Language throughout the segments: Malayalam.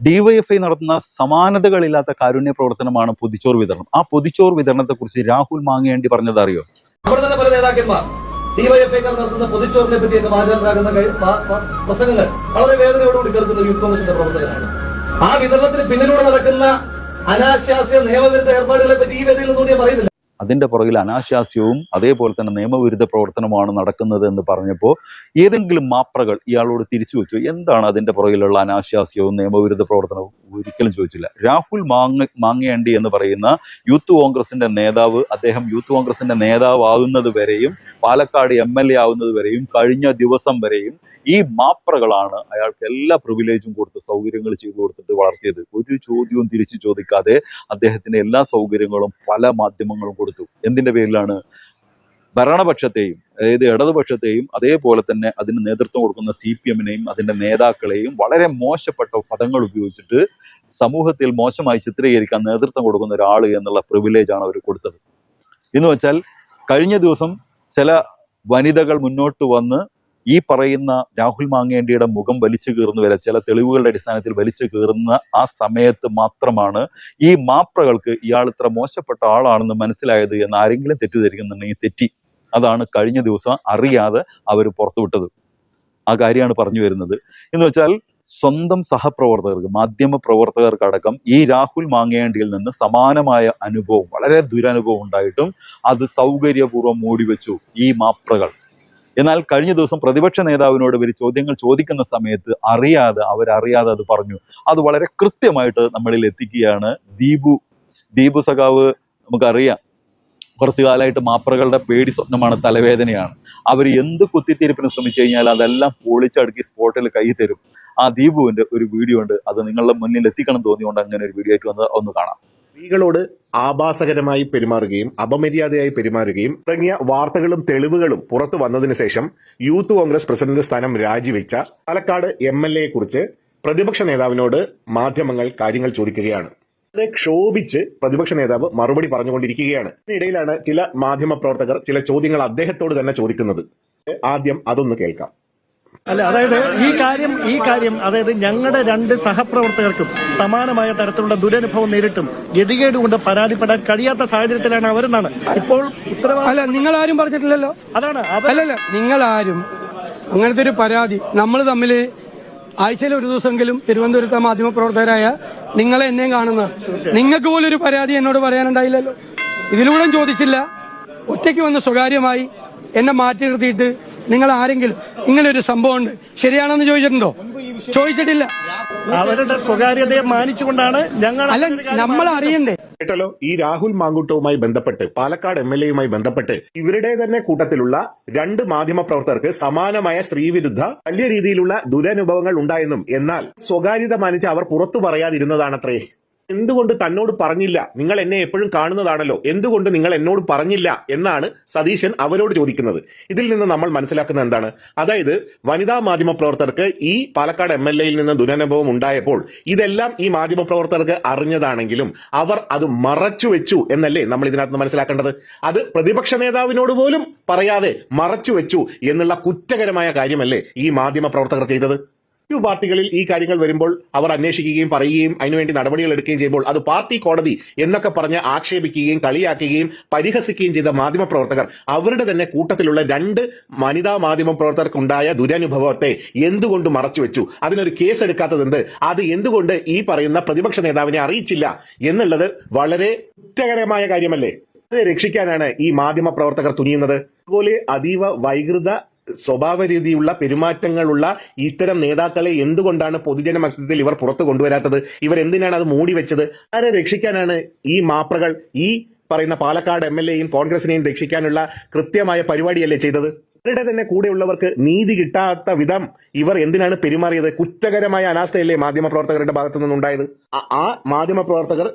ഡിവൈഎഫ്ഐ നടത്തുന്ന സമാനതകളില്ലാത്ത കാരുണ്യ പ്രവർത്തനമാണ് പൊതിച്ചോർ വിതരണം. ആ പൊതിച്ചോർ വിതരണത്തെ കുറിച്ച് രാഹുൽ മാങ്ങേണ്ടി പറഞ്ഞത് അറിയോ? തന്നെ പല നടത്തുന്ന പറ്റിയൊക്കെ വളരെ ആ വിതരണത്തിന് പിന്നിലൂടെ നടക്കുന്ന അനാശാസ്യ നിയമവിരുദ്ധ ഏർപ്പാടുകളെ പറ്റി ഈ വേദിയിൽ നിന്നുകൂടി പറയുന്നില്ല അതിന്റെ പുറകിൽ അനാശാസ്യവും അതേപോലെ തന്നെ നിയമവിരുദ്ധ പ്രവർത്തനമാണ് നടക്കുന്നത് എന്ന് പറഞ്ഞപ്പോൾ ഏതെങ്കിലും മാപ്രകൾ ഇയാളോട് തിരിച്ചു വെച്ചു. എന്താണ് അതിന്റെ പുറകിലുള്ള അനാശാസ്യവും നിയമവിരുദ്ധ പ്രവർത്തനവും? ഒരിക്കലും ചോദിച്ചില്ല. രാഹുൽ മാങ്ങ മാങ്ങേണ്ടി എന്ന് പറയുന്ന യൂത്ത് കോൺഗ്രസിന്റെ നേതാവ് അദ്ദേഹം യൂത്ത് കോൺഗ്രസിന്റെ നേതാവാകുന്നത് വരെയും പാലക്കാട് എം എൽ എ ആവുന്നത് വരെയും കഴിഞ്ഞ ദിവസം വരെയും ഈ മാപ്രകളാണ് അയാൾക്ക് എല്ലാ പ്രിവിലേജും കൊടുത്ത് സൗകര്യങ്ങൾ ചെയ്തു കൊടുത്തിട്ട് വളർത്തിയത്. ഒരു ചോദ്യവും തിരിച്ചു ചോദിക്കാതെ അദ്ദേഹത്തിന് എല്ലാ സൗകര്യങ്ങളും പല മാധ്യമങ്ങളും കൊടുത്തു. എന്തിന്റെ പേരിലാണ്? ഭരണപക്ഷത്തെയും അതായത് ഇടതുപക്ഷത്തെയും അതേപോലെ തന്നെ അതിന് നേതൃത്വം കൊടുക്കുന്ന സി പി എമ്മിനെയും അതിന്റെ നേതാക്കളെയും വളരെ മോശപ്പെട്ട പദങ്ങൾ ഉപയോഗിച്ചിട്ട് സമൂഹത്തിൽ മോശമായി ചിത്രീകരിക്കാൻ നേതൃത്വം കൊടുക്കുന്ന ഒരാൾ എന്നുള്ള പ്രിവിലേജാണ് അവർ കൊടുത്തത്. എന്ന് വെച്ചാൽ കഴിഞ്ഞ ദിവസം ചില വനിതകൾ മുന്നോട്ട് വന്ന് ഈ പറയുന്ന രാഹുൽ മാങ്ങേണ്ടിയുടെ മുഖം വലിച്ചു കീറുന്നു വരെ ചില തെളിവുകളുടെ അടിസ്ഥാനത്തിൽ വലിച്ചു കീറുന്ന ആ സമയത്ത് മാത്രമാണ് ഈ മാപ്രകൾക്ക് ഇയാൾ ഇത്ര മോശപ്പെട്ട ആളാണെന്ന് മനസ്സിലായത് എന്ന് ആരെങ്കിലും തെറ്റിദ്ധരിക്കുന്നുണ്ടെങ്കിൽ തെറ്റി. അതാണ് കഴിഞ്ഞ ദിവസം അറിയാതെ അവർ പുറത്തുവിട്ടത് ആ കാര്യമാണ് പറഞ്ഞു വരുന്നത്. എന്ന് വെച്ചാൽ സ്വന്തം സഹപ്രവർത്തകർക്ക് മാധ്യമ പ്രവർത്തകർക്കടക്കം ഈ രാഹുൽ മാങ്ങേണ്ടിയിൽ നിന്ന് സമാനമായ അനുഭവം വളരെ ദുരനുഭവം ഉണ്ടായിട്ടും അത് സൗകര്യപൂർവം മൂടിവെച്ചു ഈ മാപ്രകൾ. എന്നാൽ കഴിഞ്ഞ ദിവസം പ്രതിപക്ഷ നേതാവിനോട് ഇവർ ചോദ്യങ്ങൾ ചോദിക്കുന്ന സമയത്ത് അറിയാതെ അവരറിയാതെ അത് പറഞ്ഞു. അത് വളരെ കൃത്യമായിട്ട് നമ്മളിൽ എത്തിക്കുകയാണ് ദീപു. ദീപു സഖാവ് നമുക്കറിയാം കുറച്ചു കാലമായിട്ട് മാപ്രകളുടെ പേടി സ്വപ്നമാണ് തലവേദനയാണ്. അവർ എന്ത് കുത്തിത്തിരിപ്പിന് ശ്രമിച്ചു കഴിഞ്ഞാൽ അതെല്ലാം പൊളിച്ചടുക്കി സ്പോട്ടിൽ കൈ തരും. ആ ദീപുവിന്റെ ഒരു വീഡിയോ ഉണ്ട് അത് നിങ്ങളുടെ മുന്നിൽ എത്തിക്കണം തോന്നിയുകൊണ്ട് അങ്ങനെ ഒരു വീഡിയോ ആയിട്ട് വന്ന് ഒന്ന് കാണാം. സ്ത്രീകളോട് ആഭാസകരമായി പെരുമാറുകയും അപമര്യാദയായി പെരുമാറുകയും തുടങ്ങിയ വാർത്തകളും തെളിവുകളും പുറത്തു വന്നതിന് ശേഷം യൂത്ത് കോൺഗ്രസ് പ്രസിഡന്റ് സ്ഥാനം രാജിവെച്ച പാലക്കാട് എം എൽ എയെ കുറിച്ച് പ്രതിപക്ഷ നേതാവിനോട് മാധ്യമങ്ങൾ കാര്യങ്ങൾ ചോദിക്കുകയാണ്. വളരെ ക്ഷോഭിച്ച് പ്രതിപക്ഷ നേതാവ് മറുപടി പറഞ്ഞുകൊണ്ടിരിക്കുകയാണ്. ഇതിനിടയിലാണ് ചില മാധ്യമ പ്രവർത്തകർ ചില ചോദ്യങ്ങൾ അദ്ദേഹത്തോട് തന്നെ ചോദിക്കുന്നത്. ആദ്യം അതൊന്ന് കേൾക്കാം. അല്ല അതായത് ഈ കാര്യം ഈ കാര്യം അതായത് ഞങ്ങളുടെ രണ്ട് സഹപ്രവർത്തകർക്കും സമാനമായ തരത്തിലുള്ള ദുരനുഭവം നേരിട്ടും ഗതികേട് കൊണ്ട് പരാതിപ്പെടാൻ കഴിയാത്ത സാഹചര്യത്തിലാണ് അവരെന്നാണ്. ഇപ്പോൾ അല്ല നിങ്ങൾ ആരും പറഞ്ഞിട്ടില്ലല്ലോ. അതാണ് അല്ലല്ല നിങ്ങൾ ആരും അങ്ങനത്തെ ഒരു പരാതി നമ്മൾ തമ്മിൽ ആഴ്ചയിൽ ഒരു ദിവസമെങ്കിലും തിരുവനന്തപുരത്തെ മാധ്യമപ്രവർത്തകരായ നിങ്ങളെ എന്നെ കാണുന്ന നിങ്ങൾക്ക് പോലും ഒരു പരാതി എന്നോട് പറയാനുണ്ടായില്ലല്ലോ. ഇതിലൂടെ ചോദിച്ചില്ല. ഒറ്റയ്ക്ക് വന്ന് സ്വകാര്യമായി എന്നെ മാറ്റി നിർത്തിയിട്ട് നിങ്ങൾ ആരെങ്കിലും ഇങ്ങനെ ഒരു സംഭവം ഉണ്ട് ശരിയാണെന്ന് ചോദിച്ചിട്ടുണ്ടോ? ചോദിച്ചിട്ടില്ല. അവരുടെ സ്വകാര്യതയെ മാനിച്ചുകൊണ്ടാണ് ഞങ്ങൾ അല്ല നമ്മൾ അറിയണ്ടേ കേട്ടല്ലോ ഈ രാഹുൽ മാങ്കൂട്ടവുമായി ബന്ധപ്പെട്ട് പാലക്കാട് എം എൽ എയുമായി ബന്ധപ്പെട്ട് ഇവരുടെ തന്നെ കൂട്ടത്തിലുള്ള രണ്ട് മാധ്യമ പ്രവർത്തകർക്ക് സമാനമായ സ്ത്രീവിരുദ്ധ വലിയ രീതിയിലുള്ള ദുരനുഭവങ്ങൾ ഉണ്ടായെന്നും എന്നാൽ സ്വകാര്യത മാനിച്ച് അവർ പുറത്തു പറയാതിരുന്നതാണത്രേ. എന്തുകൊണ്ട് തന്നോട് പറഞ്ഞില്ല? നിങ്ങൾ എന്നെ എപ്പോഴും കാണുന്നതാണല്ലോ. എന്തുകൊണ്ട് നിങ്ങൾ എന്നോട് പറഞ്ഞില്ല എന്നാണ് സതീശൻ അവരോട് ചോദിക്കുന്നത്. ഇതിൽ നിന്ന് നമ്മൾ മനസ്സിലാക്കുന്നത് എന്താണ്? അതായത് വനിതാ മാധ്യമ പ്രവർത്തകർക്ക് ഈ പാലക്കാട് എം എൽ എയിൽ നിന്ന് ദുരനുഭവം ഉണ്ടായപ്പോൾ ഇതെല്ലാം ഈ മാധ്യമ പ്രവർത്തകർക്ക് അറിഞ്ഞതാണെങ്കിലും അവർ അത് മറച്ചു വെച്ചു എന്നല്ലേ നമ്മൾ ഇതിനകത്ത് മനസ്സിലാക്കേണ്ടത്? അത് പ്രതിപക്ഷ നേതാവിനോട് പോലും പറയാതെ മറച്ചു വെച്ചു എന്നുള്ള കുറ്റകരമായ കാര്യമല്ലേ ഈ മാധ്യമ പ്രവർത്തകർ ചെയ്തത്? മറ്റു പാർട്ടികളിൽ ഈ കാര്യങ്ങൾ വരുമ്പോൾ അവർ അന്വേഷിക്കുകയും പറയുകയും അതിനുവേണ്ടി നടപടികൾ എടുക്കുകയും ചെയ്യുമ്പോൾ അത് പാർട്ടി കോടതി എന്നൊക്കെ പറഞ്ഞ് ആക്ഷേപിക്കുകയും കളിയാക്കുകയും പരിഹസിക്കുകയും ചെയ്ത മാധ്യമ പ്രവർത്തകർ അവരുടെ തന്നെ കൂട്ടത്തിലുള്ള രണ്ട് വനിതാ മാധ്യമ പ്രവർത്തകർക്കുണ്ടായ ദുരനുഭവത്തെ എന്തുകൊണ്ട് മറച്ചുവെച്ചു അതിനൊരു കേസ് എടുക്കാത്തത് എന്ത്? അത് എന്തുകൊണ്ട് ഈ പറയുന്ന പ്രതിപക്ഷ നേതാവിനെ അറിയിച്ചില്ല? എന്നുള്ളത് വളരെ കുറ്റകരമായ കാര്യമല്ലേ? രക്ഷിക്കാനാണ് ഈ മാധ്യമ പ്രവർത്തകർ തുനിയുന്നത്. അതുപോലെ അതീവ വൈകൃത സ്വഭാവ രീതിയുള്ള പെരുമാറ്റങ്ങളുള്ള ഇത്തരം നേതാക്കളെ എന്തുകൊണ്ടാണ് പൊതുജന മത്സരത്തിൽ ഇവർ പുറത്തു കൊണ്ടുവരാത്തത്? ഇവർ എന്തിനാണ് അത് മൂടി വെച്ചത്? ആരെ രക്ഷിക്കാനാണ് ഈ മാപ്രകൾ ഈ പറയുന്ന പാലക്കാട് എം എൽ എയും കോൺഗ്രസിനെയും രക്ഷിക്കാനുള്ള കൃത്യമായ പരിപാടിയല്ലേ ചെയ്തത്? അവരുടെ തന്നെ കൂടെയുള്ളവർക്ക് നീതി കിട്ടാത്ത വിധം ഇവർ എന്തിനാണ് പെരുമാറിയത്? കുറ്റകരമായ അനാസ്ഥയല്ലേ മാധ്യമപ്രവർത്തകരുടെ ഭാഗത്തു നിന്നുണ്ടായത് ആ മാധ്യമപ്രവർത്തകർ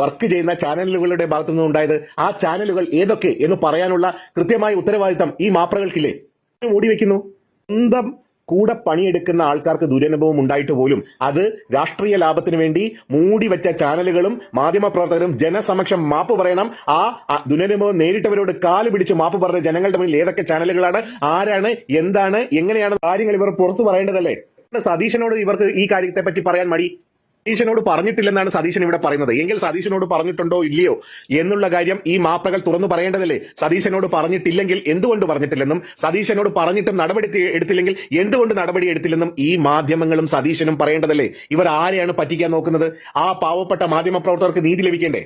വർക്ക് ചെയ്യുന്ന ചാനലുകളുടെ ഭാഗത്തു നിന്നുണ്ടായത് ആ ചാനലുകൾ ഏതൊക്കെ എന്ന് പറയാനുള്ള കൃത്യമായ ഉത്തരവാദിത്തം ഈ മാപ്രകൾക്കില്ലേ? മൂടി വെക്കുന്നു. സ്വന്തം കൂടെ പണിയെടുക്കുന്ന ആൾക്കാർക്ക് ദുരനുഭവം ഉണ്ടായിട്ട് പോലും അത് രാഷ്ട്രീയ ലാഭത്തിന് വേണ്ടി മൂടി വെച്ച ചാനലുകളും മാധ്യമപ്രവർത്തകരും ജനസമക്ഷം മാപ്പ് പറയണം. ആ ദുരനുഭവം നേരിട്ടവരോട് കാൽ പിടിച്ച് മാപ്പ് പറഞ്ഞ ജനങ്ങളുടെ മുന്നിൽ ഏതൊക്കെ ചാനലുകളാണ് ആരാണ് എന്താണ് എങ്ങനെയാണ് കാര്യങ്ങൾ ഇവർ പുറത്തു പറയേണ്ടതല്ലേ? സതീശനോട് ഇവർക്ക് ഈ കാര്യത്തെ പറ്റി പറയാൻ മടി. സതീശനോട് പറഞ്ഞിട്ടില്ലെന്നാണ് സതീശൻ ഇവിടെ പറയുന്നത്. എങ്കിൽ സതീശനോട് പറഞ്ഞിട്ടുണ്ടോ ഇല്ലയോ എന്നുള്ള കാര്യം ഈ മാപ്പകൾ തുറന്നു പറയേണ്ടതല്ലേ? സതീശനോട് പറഞ്ഞിട്ടില്ലെങ്കിൽ എന്തുകൊണ്ട് പറഞ്ഞിട്ടില്ലെന്നും സതീശനോട് പറഞ്ഞിട്ടും നടപടി എടുത്തില്ലെങ്കിൽ എന്തുകൊണ്ട് നടപടി എടുത്തില്ലെന്നും ഈ മാധ്യമങ്ങളും സതീശനും പറയേണ്ടതല്ലേ? ഇവർ ആരെയാണ് പറ്റിക്കാൻ നോക്കുന്നത്? ആ പാവപ്പെട്ട മാധ്യമ പ്രവർത്തകർക്ക് നീതി ലഭിക്കേണ്ടേ?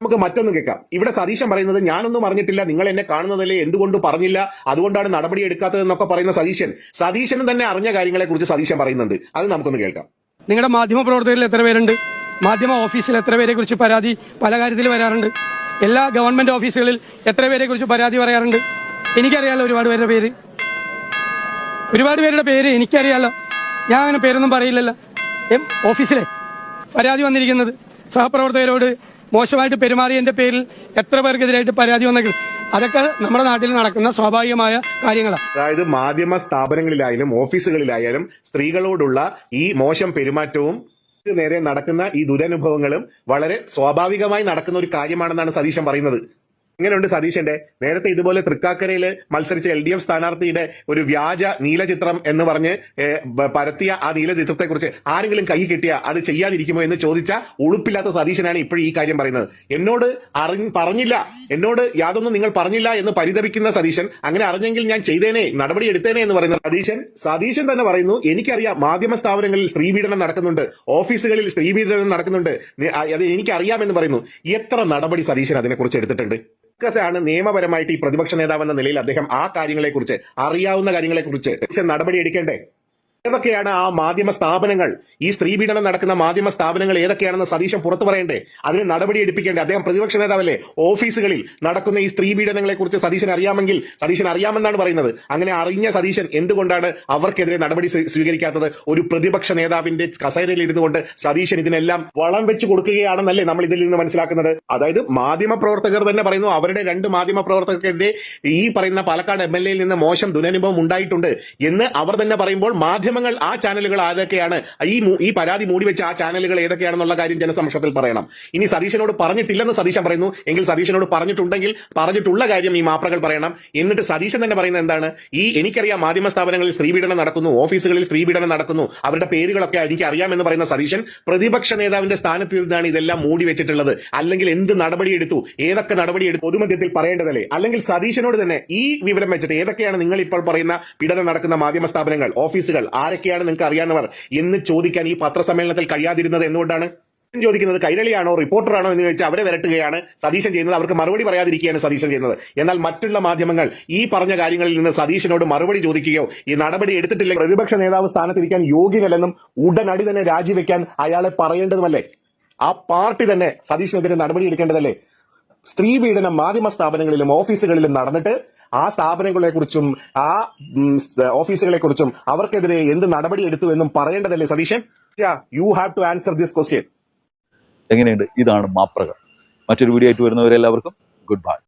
നമുക്ക് മറ്റൊന്നും കേൾക്കാം. ഇവിടെ സതീശൻ പറയുന്നത് ഞാനൊന്നും അറിഞ്ഞിട്ടില്ല നിങ്ങൾ എന്നെ കാണുന്നതല്ലേ എന്തുകൊണ്ട് പറഞ്ഞില്ല അതുകൊണ്ടാണ് നടപടി എടുക്കാത്തതെന്നൊക്കെ പറയുന്ന സതീശൻ. സതീശനും തന്നെ അറിഞ്ഞ കാര്യങ്ങളെ കുറിച്ച് സതീശൻ പറയുന്നുണ്ട്. അത് നമുക്കൊന്ന് കേൾക്കാം. നിങ്ങളുടെ മാധ്യമ പ്രവർത്തകരിൽ എത്ര പേരുണ്ട്? മാധ്യമ ഓഫീസിൽ എത്ര പേരെ കുറിച്ച് പരാതി പല കാര്യത്തിൽ വരാറുണ്ട്? എല്ലാ ഗവൺമെന്റ് ഓഫീസുകളിൽ എത്ര പേരെ കുറിച്ച് പരാതി പറയാറുണ്ട്? എനിക്കറിയാലോ ഒരുപാട് പേരുടെ പേര്. ഒരുപാട് പേരുടെ പേര് എനിക്കറിയാലോ. ഞാൻ അങ്ങനെ പേരൊന്നും പറയില്ലല്ലോ. എം ഓഫീസിലെ പരാതി വന്നിരിക്കുന്നത് സഹപ്രവർത്തകരോട് മോശമായിട്ട് പെരുമാറിയതിന്റെ പേരിൽ എത്ര പേർക്കെതിരായിട്ട് പരാതി വന്നെങ്കിൽ അതൊക്കെ നമ്മുടെ നാട്ടിൽ നടക്കുന്ന സ്വാഭാവികമായ കാര്യങ്ങളാണ് അതായത് മാധ്യമ സ്ഥാപനങ്ങളിലായാലും ഓഫീസുകളിലായാലും സ്ത്രീകളോടുള്ള ഈ മോശം പെരുമാറ്റവും നേരെ നടക്കുന്ന ഈ ദുരനുഭവങ്ങളും വളരെ സ്വാഭാവികമായി നടക്കുന്ന ഒരു കാര്യമാണെന്നാണ് സതീശൻ പറയുന്നത്. എങ്ങനെയുണ്ട് സതീശന്റെ. നേരത്തെ ഇതുപോലെ തൃക്കാക്കരയിൽ മത്സരിച്ച എൽ ഡി എഫ് സ്ഥാനാർത്ഥിയുടെ ഒരു വ്യാജ നീലചിത്രം എന്ന് പറഞ്ഞ് പരത്തിയ ആ നീലചിത്രത്തെ കുറിച്ച് ആരെങ്കിലും കൈ കിട്ടിയ അത് ചെയ്യാതിരിക്കുമോ എന്ന് ചോദിച്ച ഉളുപ്പില്ലാത്ത സതീശനാണ് ഇപ്പോഴും ഈ കാര്യം പറയുന്നത്. എന്നോട് അറിഞ്ഞ പറഞ്ഞില്ല. എന്നോട് യാതൊന്നും നിങ്ങൾ പറഞ്ഞില്ല എന്ന് പരിതപിക്കുന്ന സതീശൻ അങ്ങനെ അറിഞ്ഞെങ്കിൽ ഞാൻ ചെയ്തേനെ നടപടി എടുത്തേനെ എന്ന് പറയുന്ന സതീശൻ സതീശൻ തന്നെ പറയുന്നു എനിക്കറിയാം മാധ്യമ സ്ഥാപനങ്ങളിൽ സ്ത്രീപീഡനം നടക്കുന്നുണ്ട് ഓഫീസുകളിൽ സ്ത്രീപീഡനം നടക്കുന്നുണ്ട് അത് എനിക്കറിയാമെന്ന് പറയുന്നു. എത്ര നടപടി സതീശൻ അതിനെക്കുറിച്ച് എടുത്തിട്ടുണ്ട്? ആണ് നിയമപരമായിട്ട് ഈ പ്രതിപക്ഷ നേതാവെന്ന നിലയിൽ അദ്ദേഹം ആ കാര്യങ്ങളെക്കുറിച്ച് അറിയാവുന്ന കാര്യങ്ങളെക്കുറിച്ച്. നടപടി എടുക്കേണ്ടേ? ഏതൊക്കെയാണ് ആ മാധ്യമ സ്ഥാപനങ്ങൾ? ഈ സ്ത്രീ പീഡനം നടക്കുന്ന മാധ്യമ സ്ഥാപനങ്ങൾ ഏതൊക്കെയാണെന്ന് സതീശൻ പുറത്തു പറയണ്ടേ? അതിന് നടപടി എടുപ്പിക്കേണ്ടേ? അദ്ദേഹം പ്രതിപക്ഷ നേതാവല്ലേ? ഓഫീസുകളിൽ നടക്കുന്ന ഈ സ്ത്രീ പീഡനങ്ങളെ കുറിച്ച് സതീശൻ അറിയാമെങ്കിൽ സതീശൻ അറിയാമെന്നാണ് പറയുന്നത്. അങ്ങനെ അറിഞ്ഞ സതീശൻ എന്തുകൊണ്ടാണ് അവർക്കെതിരെ നടപടി സ്വീ- സ്വീകരിക്കാത്തത്? ഒരു പ്രതിപക്ഷ നേതാവിന്റെ കസേരയിൽ ഇരുന്നുകൊണ്ട് സതീശൻ ഇതിനെല്ലാം വളം വെച്ച് കൊടുക്കുകയാണെന്നല്ലേ നമ്മൾ ഇതിൽ നിന്ന് മനസ്സിലാക്കുന്നത്. അതായത് മാധ്യമ പ്രവർത്തകർ തന്നെ പറയുന്നു അവരുടെ രണ്ട് മാധ്യമ പ്രവർത്തകർക്കെതിരെ ഈ പറയുന്ന പാലക്കാട് എം എൽ എയിൽ നിന്ന് മോശം ദുരനുഭവം ഉണ്ടായിട്ടുണ്ട് എന്ന് അവർ തന്നെ പറയുമ്പോൾ മാധ്യമങ്ങൾ ആ ചാനലുകൾ ആരൊക്കെയാണ്? ഈ ഈ പരാതി മൂടി വെച്ച ആ ചാനലുകൾ ഏതൊക്കെയാണെന്നുള്ള കാര്യം ജനസമക്ഷത്തിൽ പറയണം. ഇനി സതീശനോട് പറഞ്ഞിട്ടില്ലെന്ന് സതീശൻ പറയുന്നു. എങ്കിൽ സതീശനോട് പറഞ്ഞിട്ടുണ്ടെങ്കിൽ പറഞ്ഞിട്ടുള്ള കാര്യം ഈ മാപ്രകൾ പറയണം. എന്നിട്ട് സതീശൻ തന്നെ പറയുന്നത് എന്താണ്? ഈ എനിക്കറിയാം മാധ്യമ സ്ഥാപനങ്ങളിൽ സ്ത്രീപീഡനം നടക്കുന്നു ഓഫീസുകളിൽ സ്ത്രീപീഡനം നടക്കുന്നു. അവരുടെ പേരുകളൊക്കെ എനിക്ക് അറിയാമെന്ന് പറയുന്ന സതീശൻ പ്രതിപക്ഷ നേതാവിന്റെ സ്ഥാനത്ത് നിന്നാണ് ഇതെല്ലാം മൂടി വെച്ചിട്ടുള്ളത്. അല്ലെങ്കിൽ എന്ത് നടപടി എടുത്തു? ഏതൊക്കെ നടപടി എടുത്തു? പൊതുമധ്യത്തിൽ പറയേണ്ടതല്ലേ? അല്ലെങ്കിൽ സതീശനോട് തന്നെ ഈ വിവരം വെച്ചിട്ട് ഏതൊക്കെയാണ് നിങ്ങൾ ഇപ്പോൾ പറയുന്ന പീഡനം നടക്കുന്ന മാധ്യമ സ്ഥാപനങ്ങൾ ഓഫീസുകൾ ആരൊക്കെയാണ് നിങ്ങൾക്ക് അറിയാവുന്നവർ? എന്ന് ചോദിക്കാൻ ഈ പത്രസമ്മേളനത്തിൽ കഴിയാതിരുന്നത് എന്തുകൊണ്ടാണ്? ചോദിക്കുന്നത് കൈരളിയാണോ റിപ്പോർട്ടറാണോ എന്ന് ചോദിച്ചാൽ അവരെ വരട്ടുകയാണ് സതീശൻ ചെയ്യുന്നത്. അവർക്ക് മറുപടി പറയാതിരിക്കുകയാണ് സതീശൻ ചെയ്യുന്നത്. എന്നാൽ മറ്റുള്ള മാധ്യമങ്ങൾ ഈ പറഞ്ഞ കാര്യങ്ങളിൽ നിന്ന് സതീശനോട് മറുപടി ചോദിക്കുകയോ ഈ നടപടി എടുത്തിട്ടില്ല? പ്രതിപക്ഷ നേതാവ് സ്ഥാനത്തിരിക്കാൻ യോഗ്യനല്ലെന്നും ഉടനടി തന്നെ രാജിവെക്കാൻ അയാളെ പറയേണ്ടതുമല്ലേ? ആ പാർട്ടി തന്നെ സതീശനെതിരെ നടപടി എടുക്കേണ്ടതല്ലേ? സ്ത്രീ പീഡനം മാധ്യമ സ്ഥാപനങ്ങളിലും ഓഫീസുകളിലും നടന്നിട്ട് ആ സ്ഥാപനങ്ങളെ കുറിച്ചും ആ ഓഫീസുകളെ കുറിച്ചും അവർക്കെതിരെ എന്ത് നടപടി എടുത്തു എന്നും പറയേണ്ടതല്ലേ Satheesan? You have to answer this question എങ്ങനെയുണ്ട്? ഇതാണ് മാപ്രകൾ. മറ്റൊരു വീഡിയോ ആയിട്ട് വരുന്നവരെല്ലാവർക്കും ഗുഡ് ബൈ.